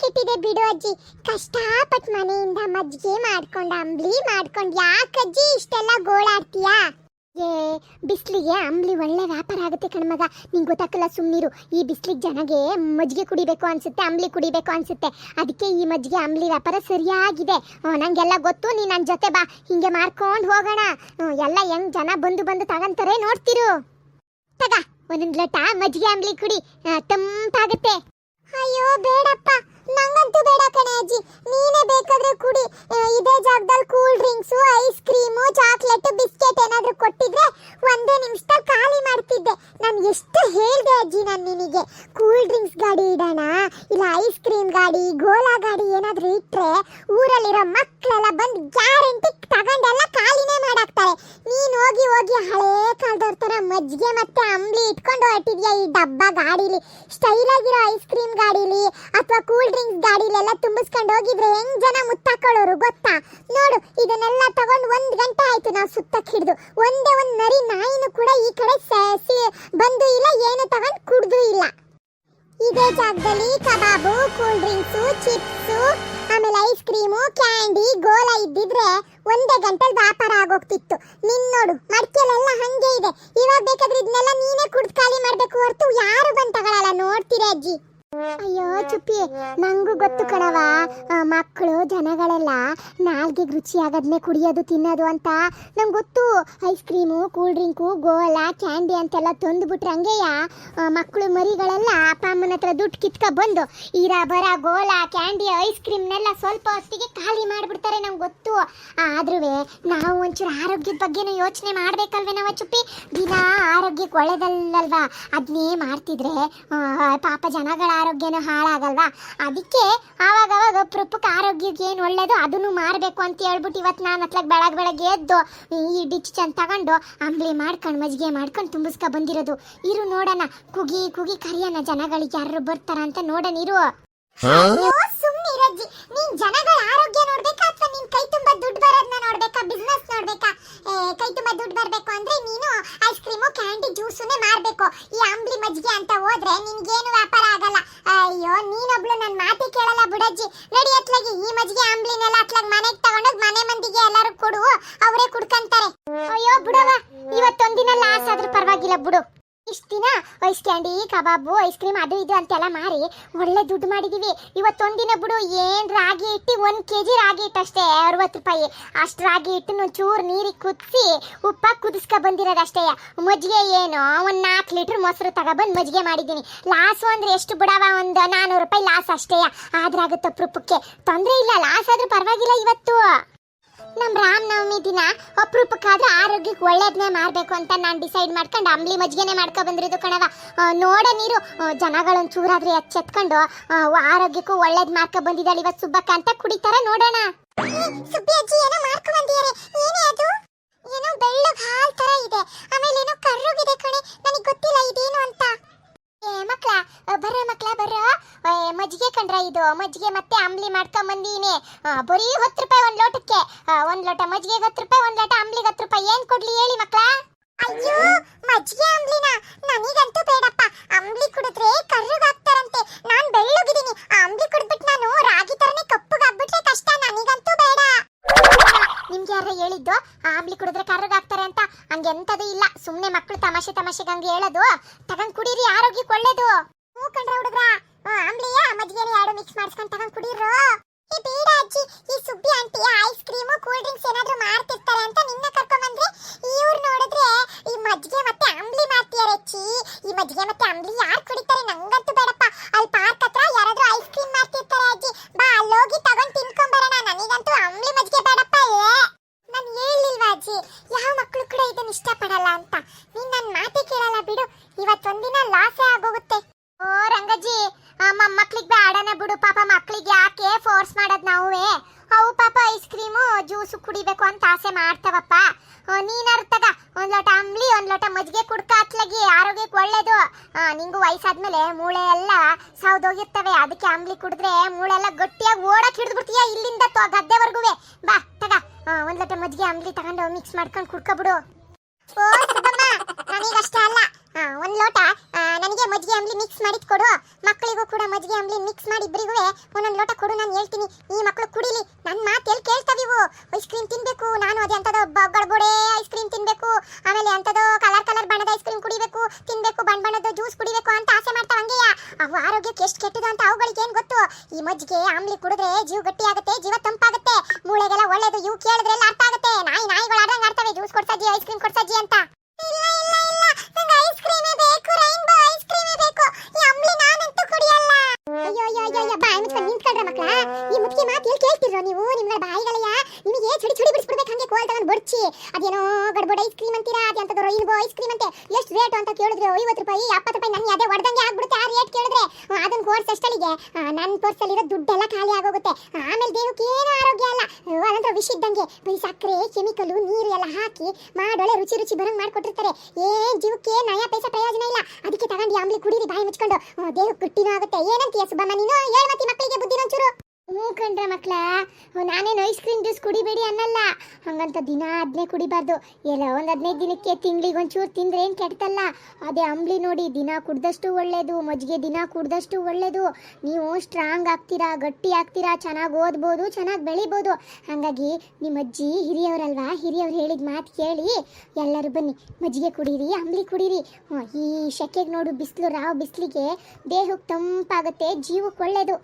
ಕೆಟ್ಟಿದೆ ಬಿಡು ಅಜ್ಜಿ. ಕಷ್ಟಪಟ್ಟು ಮನೆಯಿಂದ ಮಜ್ಜಿಗೆ ಮಾಡ್ಕೊಂಡು, ಅಂಬ್ಲಿ ಮಾಡ್ಕೊಂಡು ಯಾಕಜ್ಜಿ ಇಷ್ಟೆಲ್ಲ ಗೋಳಾಡ್ತೀಯಾ? ಏ, ಬಿಸ್ಲಿಗೆ ಅಂಬ್ಲಿ ಒಳ್ಳೆ ವ್ಯಾಪಾರ ಆಗುತ್ತೆ ಕಣ್ಮಗ ನಿಂಗೆ ಗೊತ್ತಾಗಲ್ಲ ಸುಮ್ಮನಿರು ಈ ಬಿಸಿಲಿಗೆ ಜನಗೆ ಮಜ್ಜಿಗೆ ಕುಡಿಬೇಕು ಅನ್ಸುತ್ತೆ, ಅಂಬ್ಲಿ ಕುಡಿಬೇಕು ಅನ್ಸುತ್ತೆ. ಅದಕ್ಕೆ ಈ ಮಜ್ಜಿಗೆ, ಅಂಬ್ಲಿ ವ್ಯಾಪಾರ ಸರಿಯಾಗಿದೆ. ನನಗೆಲ್ಲ ನಂಗೆಲ್ಲ ಗೊತ್ತು ನೀ ನನ್ನ ಜೊತೆ ಬಾ. ಹಿಂಗೆ ಮಾರ್ಕೊಂಡು ಹೋಗೋಣ. ಎಲ್ಲ ಹೆಂಗ್ ಜನ ಬಂದು ಬಂದು ತಗೊಂತಾರೆ ನೋಡ್ತಿರು. ತಗ, ಒಂದೊಂದು ಲೋಟ ಮಜ್ಜಿಗೆ, ಅಂಬ್ಲಿ ಕುಡಿ. ತಂಪಾಗುತ್ತೆ. ಅಯ್ಯೋ, ಬೇಡಪ್ಪ ನಂಗಂತೂ ಬೇಡ ಕಣೆ ಅಜ್ಜಿ ನೀನೇ ಬೇಕಾದ್ರೆ ಕುಡಿ ಆ, ಇದೇ ಜಾಗದಲ್ಲಿ cool drinks ice cream chocolate biscuit ಏನಾದ್ರೂ ಕೊಟ್ಟಿದ್ರೆ ಒಂದೇ ನಿಮಿಷದಲ್ಲಿ ಖಾಲಿ ಮಾಡ್ತಿದ್ದೆ. ನಾನು ಎಷ್ಟು ಹೇಳಿದೆ ಅಜ್ಜಿ ನಾನು ನಿನಗೆ? ಕೂಲ್ ಡ್ರಿಂಕ್ಸ್ ಗಾಡಿ ಇಡೋಣ, ಇಲ್ಲ ಐಸ್ ಕ್ರೀಮ್ ಗಾಡಿ, ಗೋಲಾ ಗಾಡಿ ಏನಾದರೂ ಇಟ್ರೆ ಊರಲ್ಲಿರೋ ಮಕ್ಕಳೆಲ್ಲ ಬಂದು ಗ್ಯಾರಂಟಿ ತಗೊಂಡೆಲ್ಲ ಖಾಲಿನೇ ಮಾಡಾಕ್ತಾರೆ. ನೀನು ಹೋಗಿ ಹೋಗಿ ಹಳೇ ಕಾಲದವ್ರ ಥರ ಮಜ್ಜಿಗೆ ಮತ್ತೆ ಅಂಬ್ಲಿ ಇಟ್ಕೊಂಡು ಹೊರಟಿದ್ಯಾ ಈ ಡಬ್ಬ ಗಾಡೀಲಿ? ಸ್ಟೈಲ್ ಆಗಿರೋ ಐಸ್ ಕ್ರೀಮ್ ಗಾಡೀಲಿ ಅಥವಾ ಕೂಲ್ ಡ್ರಿಂಕ್ಸ್ ಗಾಡಿಲೆಲ್ಲ ತುಂಬಿಸ್ಕೊಂಡು ಹೋಗಿದ್ರೆ ಹೆಂಗ್ ಜನ ಮುತ್ತಾಕೊಳ್ಳೋರು ಗೊತ್ತಾ? ನೋಡು, ಇದನ್ನೆಲ್ಲ ತಗೊಂಡು ಒಂದ್ ಗಂಟೆ ಆಯ್ತು ನಾವು ಸುತ್ತಕ್ಕೆ ಹಿಡಿದು. ಒಂದೇ ಒಂದ್ ನರಿ ನಾಯಿನೂ ಕೂಡ ಈ ಕಡೆ ಬಂದು ಇಲ್ಲ, ಏನು ತಗೊಂಡು ಕುಡ್ದು ಇಲ್ಲ. ಇದೇ ಜಾಗದಲ್ಲಿ ಕಬಾಬು ಕೂಲ್ ಡ್ರಿಂಕ್ಸು ಚಿಪ್ಸು ಆಮೇಲೆ ಐಸ್ ಕ್ರೀಮು ಕ್ಯಾಂಡಿ ಗೋಲ ಇದ್ದಿದ್ರೆ ಒಂದೇ ಗಂಟೆಲಿ ವ್ಯಾಪಾರ ಆಗೋಗ್ತಿತ್ತು. ನಿನ್ ನೋಡು, ಮಡ್ಕೆಲೆಲ್ಲ ಹಂಗೆ ಇದೆ. ಇವಾಗ ಬೇಕಾದ್ರೆ ಇದನ್ನೆಲ್ಲ ನೀನೇ ಕುಡ್ದು ಖಾಲಿ ಮಾಡ್ಬೇಕು ಹೊರತು ಯಾರು ಬಂದ್ ತಗೊಳಲ್ಲ ನೋಡ್ತೀರ ಅಜ್ಜಿ. ಅಯ್ಯೋ, ಚುಪ್ಪಿ, ನಂಗೂ ಗೊತ್ತು ಕಣವ ಮಕ್ಕಳು, ಜನಗಳೆಲ್ಲ ನಾಲ್ಗೆಗೆ ರುಚಿ ಆಗೋದನ್ನೇ ಕುಡಿಯೋದು, ತಿನ್ನೋದು ಅಂತ. ನಂಗೆ ಗೊತ್ತು. ಐಸ್ ಕ್ರೀಮು, ಕೂಲ್ ಡ್ರಿಂಕು, ಗೋಲ, ಕ್ಯಾಂಡಿ ಅಂತೆಲ್ಲ ತಂದುಬಿಟ್ರೆ ಹಂಗೆಯ? ಮಕ್ಕಳು ಮರಿಗಳೆಲ್ಲ ಅಪ್ಪ ಅಮ್ಮನ ಹತ್ರ ದುಡ್ಡು ಕಿತ್ಕ ಬಂದು ಇರ, ಬರ, ಗೋಲ, ಕ್ಯಾಂಡಿ, ಐಸ್ ಕ್ರೀಮ್ನೆಲ್ಲ ಸ್ವಲ್ಪ ಹೊತ್ತಿಗೆ ಖಾಲಿ ಮಾಡಿಬಿಡ್ತಾರೆ ನಂಗೆ ಗೊತ್ತು. ಆದ್ರೂ ನಾವು ಒಂಚೂರು ಆರೋಗ್ಯದ ಬಗ್ಗೆನೂ ಯೋಚನೆ ಮಾಡ್ಬೇಕಲ್ವೇ ನಾವು ಚುಪ್ಪಿ? ದಿನ ಆರೋಗ್ಯಕ್ಕೆ ಒಳ್ಳೇದಲ್ಲಲ್ವಾ? ಅದನ್ನೇ ಮಾಡ್ತಿದ್ರೆ ಪಾಪ ಜನಗಳ ಆರೋಗ್ಯನೂ ಹಾಳಾಗಲ್ವಾ? ಅದಕ್ಕೆ ಆವಾಗವಾಗ ಅಪರೂಪಕ್ಕೆ ಆರೋಗ್ಯಕ್ಕೆ ಏನು ಒಳ್ಳೇದು ಅದನ್ನು ಮಾರಬೇಕು ಅಂತ ಹೇಳ್ಬಿಟ್ಟು ಇವತ್ತು ನಾನು ಹತ್ಲಾಗ ಬೆಳಗ್ಗೆ ಬೆಳಗ್ಗೆ ಎದ್ದು ಈ ಡಿಚ್ ಚಂದ ತಗೊಂಡು ಅಂಬ್ಲಿ ಮಾಡ್ಕೊಂಡು ಮಜ್ಜಿಗೆ ಮಾಡ್ಕೊಂಡು ತುಂಬಿಸ್ಕೊ ಬಂದಿರೋದು. ಇರು ನೋಡೋಣ ಕುಗಿ ಕುಗಿ ಕರಿಯೋಣ ಜನಗಳಿಗೆ ಯಾರು ಬರ್ತಾರ ಅಂತ ನೋಡೋಣ ಇರು. ಸುಮ್ಮನಿರಜ್ಜಿ ನೀನ್ ಜನಗಳ ಆರೋಗ್ಯ ನೋಡ್ಬೇಕಾ ಅಥವಾ ನೀನ್ ಕೈ ತುಂಬಾ ದುಡ್ಡು ಬರೋದನ್ನ ನೋಡ್ಬೇಕಾ ಬಿಸ್ನೆಸ್ ನೋಡ್ಬೇಕಾ? ಕೈ ತುಂಬಾ ದುಡ್ಡು ಬರ್ಬೇಕು ಅಂದ್ರೆ ನೀನು ಐಸ್ ಕ್ರೀಮು ಕ್ಯಾಂಡಿ ಜ್ಯೂಸುನೇ ಮಾರ್ಬೇಕು. ಈ ಅಂಬ್ಲಿ ಮಜ್ಜಿಗೆ ಅಂತ ಹೋದ್ರೆ ನಿನ್ಗೇನು ವ್ಯಾಪಾರ ಆಗಲ್ಲ ಅಯ್ಯೋ ನೀನೊಬ್ಳು ನನ್ನ ಮಾತಿ ಬುಡಜ್ಜಿ ನಡಿ ಅತ್ಲಾಗಿ. ಈ ಮಜ್ಜಿಗೆ ಎಲ್ಲಾ ಅತ್ಲಾಗ ಮನೆಗೆ ತಗೊಂಡೋಗಿ ಮನೆ ಮಂದಿಗೆ ಎಲ್ಲರೂ ಕೊಡುವ ಅವರೇ ಕುಡ್ಕಂತಾರೆ. ಅಯ್ಯೋ ಬಿಡವ ಇವತ್ತೊಂದಿನ ಲಾಸ್ ಆದ್ರೂ ಪರವಾಗಿಲ್ಲ ಬಿಡು. ಇಷ್ಟು ದಿನ ice candy kebab ice cream ಅದು ಇದು ಅಂತೆಲ್ಲ ಮಾರಿ ಒಳ್ಳೆ ದುಡ್ಡು ಮಾಡಿದೀವಿ. ಇವತ್ತೊಂದಿನ ಬಿಡು, ಏನ್ ರಾಗಿ ಇಟ್ಟು ಒಂದ್ ಕೆಜಿ ರಾಗಿ ಹಿಟ್ಟು ಅಷ್ಟೇ, ಅರವತ್ತು ರೂಪಾಯಿ. ಅಷ್ಟು ರಾಗಿ ಹಿಟ್ಟು ಚೂರು ನೀರಿಗೆ ಕುದಿಸಿ ಉಪ್ಪ ಕುದಿಸ್ಕೊ ಬಂದಿರೋದಷ್ಟೇ. ಮಜ್ಜಿಗೆ ಏನು? ಒಂದ್ ನಾಲ್ಕು ಲೀಟ್ರ್ ಮೊಸರು ತಗೊಬಂದು ಮಜ್ಜಿಗೆ ಮಾಡಿದ್ದೀನಿ. ಲಾಸು ಅಂದ್ರೆ ಎಷ್ಟು ಬಿಡವ? ಒಂದು ನಾನೂರು ರೂಪಾಯಿ ಲಾಸ್ ಅಷ್ಟೇ. ಆದ್ರಾಗುತ್ತೆ ಪ್ರೂಪಕ್ಕೆ ತೊಂದರೆ ಇಲ್ಲ, ಲಾಸ್ ಆದ್ರೂ ಪರವಾಗಿಲ್ಲ ಇವತ್ತು. ನಮ್ ರಾಮನವಮಿ ದಿನ ಅಪರೂಪಕ್ಕಾದ್ರೆ ಆರೋಗ್ಯಕ್ಕೆ ಒಳ್ಳೇದನ್ನೇ ಮಾಡಬೇಕು ಅಂತ ನಾನು ಡಿಸೈಡ್ ಮಾಡ್ಕೊಂಡು ಅಂಬ್ಲಿ ಮಜ್ಜಿಗೆನೇ ಮಾಡ್ಕೊ ಬಂದಿರೋದು ಕಣವ ನೋಡೋ ನೀರು. ಜನಗಳೊಂದು ಚೂರಾದ್ರೆ ಎಚ್ಚೆತ್ಕೊಂಡು ಆರೋಗ್ಯಕ್ಕೂ ಒಳ್ಳೇದು ಮಾಡ್ಕೊ ಬಂದಿದ್ದಾಳೆ ಇವತ್ತು ಸುಬ್ಬಕ್ಕ ಅಂತ ಕುಡಿತಾರ, ನೋಡೋಣ. ಸುಬ್ಬಿ ಅಜ್ಜಿ, ಏನೋ ಮಾಡ್ಕೊ ಬಂದಿದ್ದಾರೆ. ಏನೇ ಅದು? ಏನೋ ಬೆಳ್ಳಗ್ ತರ ಇದೆ. ಆಮೇಲೆ ಏನೋ ಕರ್ರುಗಿದೆ ಕಣೆ. ನನಗೆ ಗೊತ್ತಿಲ್ಲ, ಇದೇನು ಅಂತ. ಏ ಮಕ್ಳ ಬರ್ರ ಮಕ್ಳ ಬರ್ರ. ಏ, ಮಜ್ಜಿಗೆ ಕಂಡ್ರ ಇದು ಮಜ್ಜಿಗೆ ಮತ್ತೆ ಅಂಬ್ಲಿ ಮಾಡ್ಕೊಂಡ್ ಬಂದೀನಿ. ಆ, ಬರೀ ಹತ್ತು ರೂಪಾಯಿ ಒಂದ್ ಲೋಟಕ್ಕೆ. ಆ, ಒಂದ್ ಲೋಟ ಮಜ್ಜಿಗೆ ಹತ್ತು ರೂಪಾಯಿ ಒಂದ್ ಲೋಟ ಅಂಬ್ಲಿಗೆ ಹತ್ತು ರೂಪಾಯಿ. ಏನ್ ಕೊಡ್ಲಿ ಹೇಳಿ ಮಕ್ಳ? ಅಯ್ಯೋ ಮಜ್ಜಿಗೆ ಅಂಬ್ಲಿನ ನನಗಂತೂ ಬೇಡಪ್ಪ. ಅಂಬ್ಲಿ ಕುಡಿದ್ರೆ ಕರ್ರುಗಾಗ್ತಾರಂತೆ ನಾನ್ ಬೆಳ್ಳಗಿದ್ದೀನಿ ಆ ಅಂಬ್ಲಿ ಕುಡ್ಬಿಟ್ಟು ನಾನು ರಾಗಿ ತರನೇ ಕಪ್ಪುಗಾಗ್ಬಿಟ್ರೆ ಕಷ್ಟ. ನನಗಂತೂ ಬೇಡ. ನಿಮ್ಗೆ ಯಾರ ಹೇಳಿದ್ದು? ಆ ಅಂಬ್ಲಿ ಕುಡಿದ್ರೆ ಕರ್ರಗಾಗ್ತಾರೆ ಅಂತ ಹಂಗೆ ಎಂತದೂ ಇಲ್ಲ. ಸುಮ್ನೆ ಮಕ್ಕಳು ತಮಾಷೆ ತಮಾಷೆಗೆ ಹಂಗೆ ಹೇಳೋದು. ತಗೊಂಡ್ ಕುಡೀರಿ, ಆರೋಗ್ಯಕ್ಕೆ ಒಳ್ಳೇದು. ಹೂ ಕಂಡ್ರೆ ಹುಡುಗ್ರ. ಆಮ್ಲಿಯ ಮಜ್ಜಿಗೆನ ಎರಡು ಮಿಕ್ಸ್ ಮಾಡಿಸ್ಕೊಂಡು ತಗೊಂಡ್ ಕುಡೀರು. ಬೇಡ ಅಜ್ಜಿ ಈ Subbi aunty ice cream cool drinks ಏನಾದ್ರೂ ಮಾಡ್ತಿರ್ತಾರೆ ಅಂತ ನಿನ್ನ ಕರ್ಕೊಂಬಂದ್ರೆ ಇವ್ರು ನೋಡಿದ್ರೆ ಈ ಮಜ್ಜಿಗೆ ಮತ್ತೆ ಅಂಬ್ಲಿ ಮಾಡ್ತೀಯಾರೆ ಅಜ್ಜಿ ಈ ಮಜ್ಜಿಗೆ ಮತ್ತೆ ಅಂಬ್ಲಿ ಯಾರು ಕುಡಿತಾರೆ ನಂಗಂತೂ ಬೇಡಪ್ಪ ಅಲ್ಲಿ ಪಾರ್ಕ್ ಹತ್ರ ಯಾರಾದ್ರೂ ಐಸ್ ಕ್ರೀಮ್ ಮಾಡ್ತಿರ್ತಾರೆ ಅಜ್ಜಿ ಬಾ ಅಲ್ಲೋಗಿ ತಗೊಂಡ್ ತಿನ್ಕೊಂಬರೋಣ ನನಗಂತೂ ಅಂಬ್ಲಿ ಮಜ್ಜಿಗೆ ಬೇಡಪ್ಪ ಅಲ್ಲೇ ನಾನು ಹೇಳಿಲ್ವಾ ಅಜ್ಜಿ ಯಾವ ಮಕ್ಕಳು ಕೂಡ ಇದನ್ನ ಇಷ್ಟಪಡಲ್ಲ ಅಂತ ನೀನ್ ನನ್ನ ಮಾತೇ ಕೇಳಲ್ಲ ಬಿಡು ಇವತ್ತೊಂದಿನ ಲಾಸೇ ಆಗೋಗುತ್ತೆ ಓ ರಂಗಜ್ಜಿ ಮಕ್ಳಿಗೆ ಬೇಡನ ಬಿಡು ಪಾಪ ಮಕ್ಳಿಗೆ ಯಾಕೆ ಫೋರ್ಸ್ ಮಾಡೋದ್ ನಾವುವೇ ಅವು ಪಾಪ ಐಸ್ ಕ್ರೀಮು ಜ್ಯೂಸು ಕುಡಿಬೇಕು ಅಂತ ಆಸೆ ಮಾಡ್ತಾವಪ್ಪ. ನೀನಾರು ತಗ ಒಂದ್ ಲೋಟ ಅಂಬ್ಲಿ, ಒಂದ್ ಲೋಟ ಮಜ್ಜಿಗೆ ಕುಡ್ಕ ಹತ್ಲಗಿ ಆರೋಗ್ಯಕ್ಕೆ ಒಳ್ಳೇದು. ನಿಂಗು ವಯಸ್ಸಾದ್ಮೇಲೆ ಮೂಳೆ ಎಲ್ಲ ಸೌದೋಗಿರ್ತವೆ. ಅದಕ್ಕೆ ಅಂಬ್ಲಿ ಕುಡಿದ್ರೆ ಮೂಳೆ ಎಲ್ಲ ಗಟ್ಟಿಯಾಗಿ ಓಡಕ್ ಹಿಡಿದ್ಬಿಡ್ತೀಯ ಇಲ್ಲಿಂದ ತೋ ಗದ್ದೆ ವರ್ಗುವೆ ಬಾ, ತಗ. ಒಂದ್ ಲೋಟ ಮಜ್ಜಿಗೆ ಅಂಬ್ಲಿ ತಗೊಂಡು ಮಿಕ್ಸ್ ಮಾಡ್ಕೊಂಡು ಕುಡ್ಕೊಬಿಡು. ಓ, ಸುಬ್ಬಮ್ಮ ನನಗಷ್ಟೇ ಅಲ್ಲ. ಒಂದ್ ಲೋಟ ನನಗೆ ಮಜ್ಜಿಗೆ ಅಂಬ್ಲಿ ಮಿಕ್ಸ್ ಮಾಡಿದ್ ಕೊಡು. ಮಕ್ಕಳಿಗೂ ಕೂಡ ಮಜ್ಜಿಗೆ ಅಂಬ್ಲಿ ಮಿಕ್ಸ್ ಮಾಡಿ ಇಬ್ಬರಿಗೂ ಒಂದೊಂದು ಲೋಟ ಕೊಡು, ನಾನು ಹೇಳ್ತೀನಿ. ಈ ಮಕ್ಕಳು ಕುಡಿಲಿ. ನನ್ನ ಮಾತು ಎಲ್ಲಿ ಕೇಳ್ತಾವಿವು ಐಸ್ ಕ್ರೀಮ್ ತಿನ್ಬೇಕು ನಾನು ಅದೇ ಅಂತದೋ ಗಡ್ಬೋಡೆ ಐಸ್ ಕ್ರೀಮ್ ತಿನ್ಬೇಕು ಆಮೇಲೆ ಅಂತದೋ ಕಲರ್ ಕಲರ್ ಬಣ್ಣದ ಐಸ್ ಕ್ರೀಮ್ ಕುಡಿಬೇಕು ತಿನ್ಬೇಕು ಬಣ್ಣ ಬಣ್ಣದ ಜ್ಯೂಸ್ ಕುಡಿಬೇಕು ಅಂತ ಆಸೆ ಮಾಡ್ತಾವ ಹಂಗೆಯ ಅವು ಆರೋಗ್ಯಕ್ಕೆ ಎಷ್ಟು ಕೆಟ್ಟದು ಅಂತ ಅವುಗಳಿಗೆ ಏನ್ ಗೊತ್ತು ಈ ಮಜ್ಜಿಗೆ ಆಮ್ಲಿ ಕುಡಿದ್ರೆ ಜೀವ ಗಟ್ಟಿ ಆಗುತ್ತೆ ಜೀವ ತಂಪಾಗುತ್ತೆ ಇವು ಕೇಳಿದ್ರೆ ಅರ್ಥ ಆಗುತ್ತೆ. ನಾಯಿ ನಾಯಿಗಳು ಆಡ್ದಂಗೆ ಆಡ್ತವೆ. ಜ್ಯೂಸ್ ಕೊಡ್ಸಜ್ಜಿ ಐಸ್ ಕ್ರೀಮ್ ಕೊಡ್ಸಜ್ಜಿ ಅಂತ. ಕೋಲ್ ತಗೊಂಡು ಬಡ್ಚಿ ಅದೇನೋ ಗಡ್ಬಡ ಐಸ್ ಕ್ರೀಮ್ ಅಂತೀರಾ? ಅದಂತದ ರೈನ್ಬೋ ಐಸ್ ಕ್ರೀಮ್ ಅಂತೆ. ಎಷ್ಟು ರೇಟ್ ಅಂತ ಕೇಳಿದ್ರೆ. ಐವತ್ತು ರೂಪಾಯಿ ಎಪ್ಪತ್ತು ರೂಪಾಯಿ ನನಗೆ ಅದೇ ಹೊಡೆದಂಗೆ ಆಗ್ಬಿಡುತ್ತೆ ಆ ರೇಟ್ ಕೇಳಿದ್ರೆ. ಅದನ್ನ ಕೋರ್ಸ್ ಅಷ್ಟಲ್ಲಿಗೆ. ನನ್ನ ಪರ್ಸಲ್ಲಿರೋ ದುಡ್ಡೆಲ್ಲ ಖಾಲಿ ಆಗೋಗುತ್ತೆ. ಆಮೇಲೆ ದೇಹಕ್ಕೆ ಏನು ಆರೋಗ್ಯ ಅಲ್ಲ ಅದಂತರ ವಿಷ ಇದ್ದಂಗೆ. ಬರೀ ಸಕ್ಕರೆ, ಕೆಮಿಕಲು, ನೀರು ಎಲ್ಲ ಹಾಕಿ ಮಾಡೊಳ್ಳೆ ರುಚಿ ರುಚಿ ಬರಂಗ್ ಮಾಡ್ಕೊಟ್ಟಿರ್ತಾರೆ. ಏನ್ ಜೀವಕ್ಕೆ ನಯ ಪೈಸಾ ಪ್ರಯೋಜನ ಇಲ್ಲ. ಅದಕ್ಕೆ ತಗೊಂಡು ಆಮ್ಲಿ ಕುಡೀರಿ ಬಾಯಿ ಮುಚ್ಕೊಂಡು. ದೇಹಕ್ಕೆ ಕುಟ್ಟಿನೂ ಆಗುತ್ತೆ. ಏನಂತೀಯ ಸುಬ್ಬಮ್ಮ ನೀನು? ಹೇಳ್ ಮತ್ತೆ ಮಕ್ಕಳಿಗೆ ಬುದ್ಧಿ ಒಂಚೂರು ಹ್ಞೂ ಕಣ್ರ ಮಕ್ಳ ನಾನೇನು ಐಸ್ ಕ್ರೀಮ್ ಜ್ಯೂಸ್ ಕುಡಿಬೇಡಿ ಅನ್ನಲ್ಲ. ಹಂಗಂತ ದಿನ ಅದನ್ನೇ ಕುಡಿಬಾರ್ದು. ಎಲ್ಲ ಒಂದು ಹದಿನೈದು ದಿನಕ್ಕೆ ತಿಂಗಳಿಗೆ ಒಂಚೂರು ತಿಂದ್ರೆ ಏನು ಕೆಡ್ತಲ್ಲ ಅದೇ ಅಂಬ್ಲಿ ನೋಡಿ ದಿನ ಕುಡ್ದಷ್ಟು ಒಳ್ಳೆಯದು ಮಜ್ಜಿಗೆ ದಿನ ಕುಡ್ದಷ್ಟು ಒಳ್ಳೆಯದು ನೀವು ಸ್ಟ್ರಾಂಗ್ ಆಗ್ತೀರಾ, ಗಟ್ಟಿ ಆಗ್ತೀರಾ, ಚೆನ್ನಾಗಿ ಓದ್ಬೋದು, ಚೆನ್ನಾಗಿ ಬೆಳಿಬೋದು. ಹಾಗಾಗಿ ನಿಮ್ಮ ಅಜ್ಜಿ ಹಿರಿಯವರಲ್ವಾ, ಹಿರಿಯವ್ರು ಹೇಳಿದ ಮಾತು ಕೇಳಿ ಎಲ್ಲರೂ ಬನ್ನಿ, ಮಜ್ಜಿಗೆ ಕುಡೀರಿ ಅಂಬ್ಲಿ ಕುಡೀರಿ. ಈ ಶೆಕೆಗೆ ನೋಡು ಬಿಸಿಲು, ರಾವ್ ಬಿಸಿಲಿಗೆ ದೇಹಕ್ಕೆ ತಂಪಾಗುತ್ತೆ, ಜೀವಕ್ಕೆ ಒಳ್ಳೆಯದು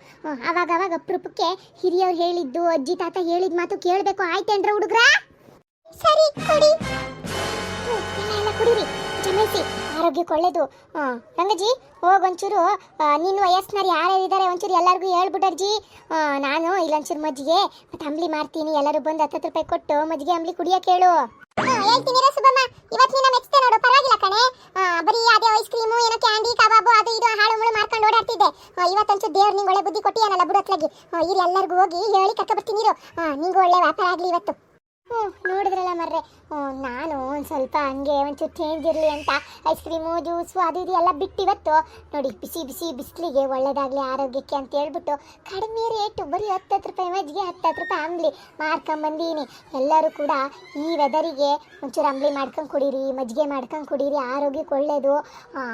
ಅವಾಗ ಅವಾಗ ಅಪರೂಪಕ್ಕೆ ಹಿರಿಯವ್ರು ಹೇಳಿದ್ದು ಅಜ್ಜಿ ತಾತ ಹೇಳಿದ ಮಾತು ಕೇಳಬೇಕು. ಆಯ್ತೇನ್ರ ಹುಡುಗ್ರ? ಸರಿ ಕುಡಿ. ಹ್ಮ್, ಎಲ್ಲ ಎಲ್ಲ ಕುಡೀರಿ. ಆರೋಗ್ಯ ಆರೋಗ್ಯಕ್ಕೆ ಒಳ್ಳೇದು. ಹಾಂ ರಂಗಜ್ಜಿ ಹೋಗ್ ಒಂಚೂರು ಆ, ನಿನ್ನ ವಯಸ್ಸಿನವ್ರು ಯಾರ್ಯಾರು ಇದ್ದಾರೆ ಒಂಚೂರು ಎಲ್ಲರಿಗೂ ಹೇಳ್ಬಿಟ್ಟರ್ಜಿ ನಾನು ಇಲ್ಲೊಂಚೂರು ಮಜ್ಜಿಗೆ ಮತ್ತು ಅಂಬ್ಲಿ ಮಾಡ್ತೀನಿ ಎಲ್ಲರೂ ಬಂದು ಹತ್ತತ್ತು ರೂಪಾಯಿ ಕೊಟ್ಟು ಮಜ್ಜಿಗೆ ಅಂಬ್ಲಿ ಕುಡಿಯೋಕೆ ಹೇಳು. ಹೇಳ್ತೀನಿ ಸುಬ್ಬಮ್ಮ. ಇವತ್ತು ನಿನ್ನ ಮೆಚ್ಚಿದೆ ನೋಡು. ಪರವಾಗಿಲ್ಲ ಕಣೆ. ಬರೀ ಅದೇ ಐಸ್ ಕ್ರೀಮು ಏನೋ ಕ್ಯಾಂಡಿ ಕಬಾಬು ಅದು ಇದು ಹಾಳು ಮುಳು ಮಾಡ್ಕೊಂಡು ಓಡಾಡ್ತಿದ್ದೆ. ಆ, ಇವತ್ತೊಂಚೂರು ದೇವ್ರು ನಿಂಗೆ ಒಳ್ಳೆ ಬುದ್ಧಿ ಕೊಟ್ಟಿಯಾನಲ್ಲ ಬುಡತ್ಲಾಗಿ. ಇರು ಎಲ್ಲರಿಗೂ ಹೋಗಿ ಹೇಳಿ ಕರ್ಕೊ ಬರ್ತೀನಿ ನಿಂಗೂ ಒಳ್ಳೆ ವ್ಯಾಪಾರ ಆಗಲಿ ಇವತ್ತು. ಹ್ಞೂ ನೋಡಿದ್ರಲ್ಲ ಮರ್ರೆ. ನಾನು ಒಂದು ಸ್ವಲ್ಪ ಹಂಗೆ ಒಂಚೂರು ಚೇಂಜ್ ಇರಲಿ ಅಂತ ಐಸ್ ಕ್ರೀಮು ಜ್ಯೂಸು ಅದು ಇದು ಎಲ್ಲ ಬಿಟ್ಟು ಇವತ್ತು ನೋಡಿ, ಬಿಸಿ ಬಿಸಿ ಬಿಸಿಲಿಗೆ ಒಳ್ಳೇದಾಗಲಿ ಆರೋಗ್ಯಕ್ಕೆ ಅಂತ ಹೇಳ್ಬಿಟ್ಟು ಕಡಿಮೆ ರೇಟು ಬರೀ ಹತ್ತತ್ತು ರೂಪಾಯಿ ಮಜ್ಜಿಗೆ, ಹತ್ತತ್ತು ರೂಪಾಯಿ ಅಂಬ್ಲಿ ಮಾರ್ಕೊಂಬಂದೀನಿ ಎಲ್ಲರೂ ಕೂಡ ಈ ವೆದರಿಗೆ ಒಂಚೂರು ಅಂಬ್ಲಿ ಮಾಡ್ಕೊಂಡು ಕುಡೀರಿ, ಮಜ್ಜಿಗೆ ಮಾಡ್ಕೊಂಡು ಕುಡೀರಿ, ಆರೋಗ್ಯಕ್ಕೆ ಒಳ್ಳೆಯದು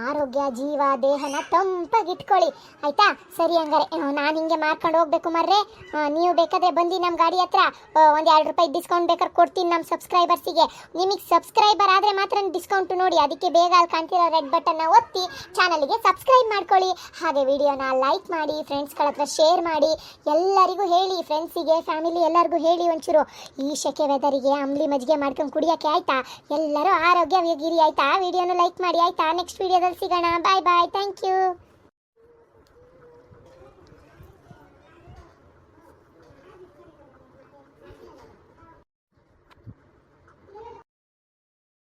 ಆರೋಗ್ಯ, ಜೀವ, ದೇಹನ ತಂಪಾಗಿ ಇಟ್ಕೊಳ್ಳಿ ಆಯಿತಾ? ಸರಿ ಹಂಗಾರೆ. ನಾನು ಹಿಂಗೆ ಮಾರ್ಕೊಂಡು ಹೋಗ್ಬೇಕು ಮರ್ರೆ. ನೀವು ಬೇಕಾದ್ರೆ ಬಂದು ನಮ್ಮ ಗಾಡಿ ಹತ್ರ ಒಂದು ಎರಡು ರೂಪಾಯಿ ಡಿಸ್ಕೌಂಟ್ ಬೇಕಾದ್ರೆ ಕೊಡ್ತೀನಿ ನಮ್ಮ ಸಬ್ಸ್ಕ್ರೈಬರ್ಸಿಗೆ. ನಿಮಗೆ ಸಬ್ಸ್ಕ್ರೈಬರ್ ಆದರೆ ಮಾತ್ರ ಡಿಸ್ಕೌಂಟ್ ನೋಡಿ, ಅದಕ್ಕೆ ಬೇಗ ಅಲ್ಲಿ ಕಾಣ್ತಿರೋ ರೆಡ್ ಬಟನ್ನ ಒತ್ತಿ ಚಾನಲ್ಗೆ ಸಬ್ಸ್ಕ್ರೈಬ್ ಮಾಡ್ಕೊಳ್ಳಿ. ಹಾಗೆ ವಿಡಿಯೋನ ಲೈಕ್ ಮಾಡಿ ಫ್ರೆಂಡ್ಸ್ಗಳ ಹತ್ರ ಶೇರ್ ಮಾಡಿ, ಎಲ್ಲರಿಗೂ ಹೇಳಿ ಫ್ರೆಂಡ್ಸಿಗೆ ಫ್ಯಾಮಿಲಿ ಎಲ್ಲರಿಗೂ ಹೇಳಿ ಒಂಚೂರು. ಈ ಶೆಕೆ ವೆದರಿಗೆ ಅಂಬ್ಲಿ ಮಜ್ಜಿಗೆ ಮಾಡ್ಕೊಂಡು ಕುಡಿಯೋಕ್ಕೆ ಆಯ್ತಾ? ಎಲ್ಲರೂ ಆರೋಗ್ಯವಾಗಿರಿ ಆಯ್ತಾ? ವಿಡಿಯೋನ ಲೈಕ್ ಮಾಡಿ, ಆಯ್ತಾ? ನೆಕ್ಸ್ಟ್ ವಿಡಿಯೋದಲ್ಲಿ ಸಿಗೋಣ. ಬಾಯ್ ಬಾಯ್ ಥ್ಯಾಂಕ್ ಯು